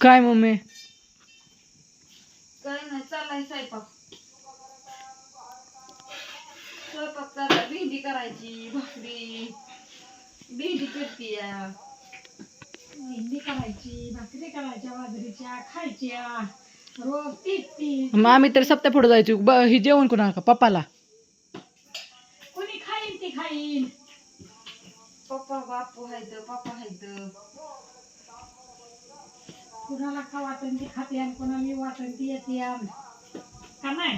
काय मम्मी? काय नाही चाललाय स्वयंपाक. स्वयंपाक चाललाय भेंडी करायची भाकरी भेंडी करतीय भेंडी करायची भाकरी करायच्या बाजरीच्या खायच्या. रोज तीच ती मग आम्ही तर सप्त्या पुढे जायचो. ब ही जेवण कोणा का? पप्पाला? कोणी खाईन ती खाईन. पप्पा बापू आहेत पप्पा आहेत. कुणाला खा वाटण ती खाते आणि कोणाला वाटण ती येते. का नाही?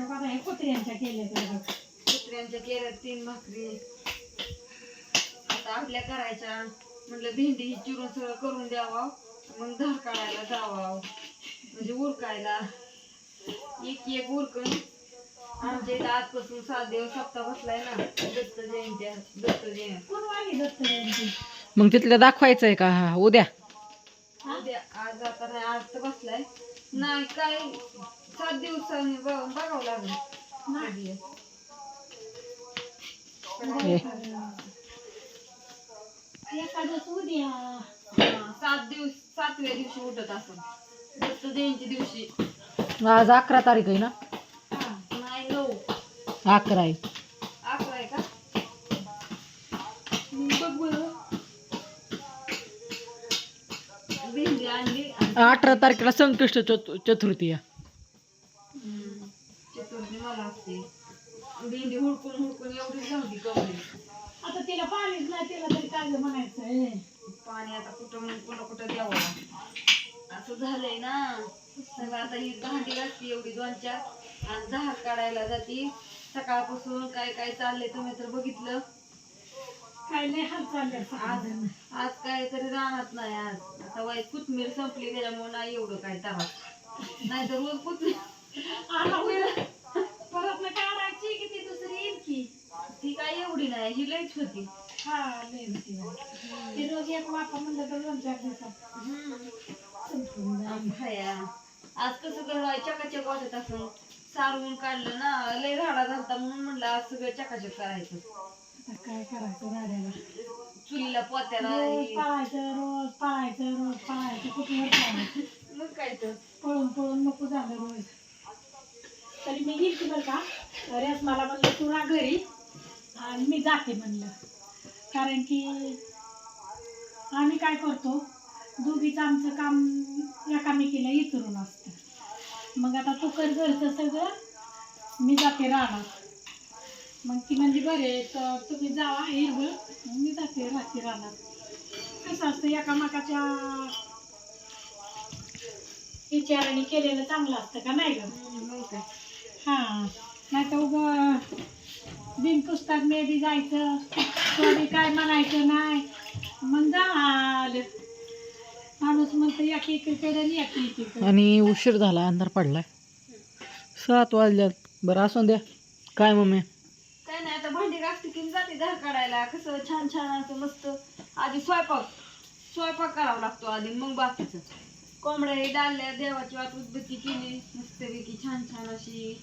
आता हे कुत्र्यांच्या केल्या त्या कुत्र्यांच्या केल्या तीन भाकरी. आता आपल्या करायच्या. म्हटलं भेंडी ही चिरून सगळं करून द्यावा. मग धार काढायला जावा. म्हणजे उरकायला. एक एक उरकून आमच्या इथं आजपासून सात दिवस सप्ताह बसलाय ना. दत्त जयंती दत्त जयंती. कोण वाली दत्त जयंती? मग तिथलं दाखवायचं आहे का? हा उद्या. उद्या. आज आता नाही आज तर बसलाय. नाही काय? सात दिवसांनी ब- बघावं लागेल. हे. एखादं उद्या. हा, सात दिवस सातव्या दिवशी उठत असं दत्त जयंती दिवशी. आज अकरा तारीख आहे ना? हा. नाही नऊ. अकरा आहे. अठरा तारखेला संकष्ट चतु चतुर्थी आहे. हम्म, चतुर्थी मला असते. भेंडी हुडकून हुडकून कवली आता तिला पाणीच नाही तिला तरी काय गं म्हणायचं आहे? पाणी आता कुठं कुठं कुठं द्यावं? असं झालंय ना. सगळं आता ही भांडी एवढी दोन चार. आणि दहा काढायला जाती. सकाळपासून काय काय चाललंय तुम्ही तर बघितलं. काय लय हाल चालले आज आज काय तरी राहणार नाही आज. आता वाई कोथमीर संपली त्याच्यामुळे नाही एवढं काय त्रास नाही तर रोज कोथमीर परत ना काढायची की ती दुसरी येईल की? ती काय एवढी नाही ही लईच होती. हा लय होती. बाई. ती रोज एक वापा म्हणलं तर दोन चार दिवसात. आज कसं घर चकाचक वाटत असं सारवून काढलं ना लय राडा झालता म्हणून म्हणलं आज सगळं चकाचक करायचं. आता काय करायचं गाड्याला? चुलीला पोत्याला रोज हे- पाळायचं रोज पाळायचं रोज पाळायचं कुठवर पाळायचं मग काय तर. पळून पळून नको झालं रोज. तरी मी की बरं का? रेस मला म्हणलं तू राहा घरी. आणि मी जाते म्हणलं. कारण की आम्ही काय करतो दोघीचं आमचं काम एकामेकीला इतरून असतं. मग आता तू कर घरचं सगळं मी जाते राहणार मग ती म्हणजे बरे तर तुम्ही जावा हिरवळ मग मी जाते राहते राहणार कसं असतं एकामेकाच्या विचाराने केलेलं चांगलं असतं का नाही ग? काय हां नाही तर उग बिनपुस्तक मे बी जायचं कधी काय म्हणायचं नाही. मग झालं. माणूस म्हणतो एक एकीकडे आणि एक एकीकडे. आणि उशीर झाला अंधार पडलाय. सात वाजल्यात. बरं असून द्या. काय मम्मी? की जाते धार काढायला. कसं छान छान असं मस्त. आधी स्वयंपाक स्वयंपाक करावा लागतो आधी मग बाकीचं. कोंबड्या हे डाळल्या देवाची वाट उदबत्ती केली मस्तपैकी छान छान अशी.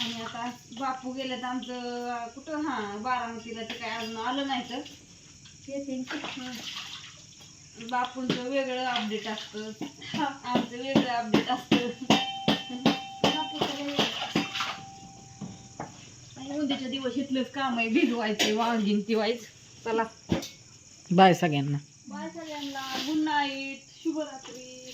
आणि आता बापू गेले तर आमचं कुठं? हां बारामतीला ते काय अजून आलं नाही तर. बापूंचं वेगळं अपडेट असतं. आमचं वेगळं अपडेट असतं. आणि उद्याच्या दिवस इथलंच काम आहे भिजवायचं वांगीन तिवायचं चला. बाय सगळ्यांना. बाय सगळ्यांना. Good night. शुभरात्री.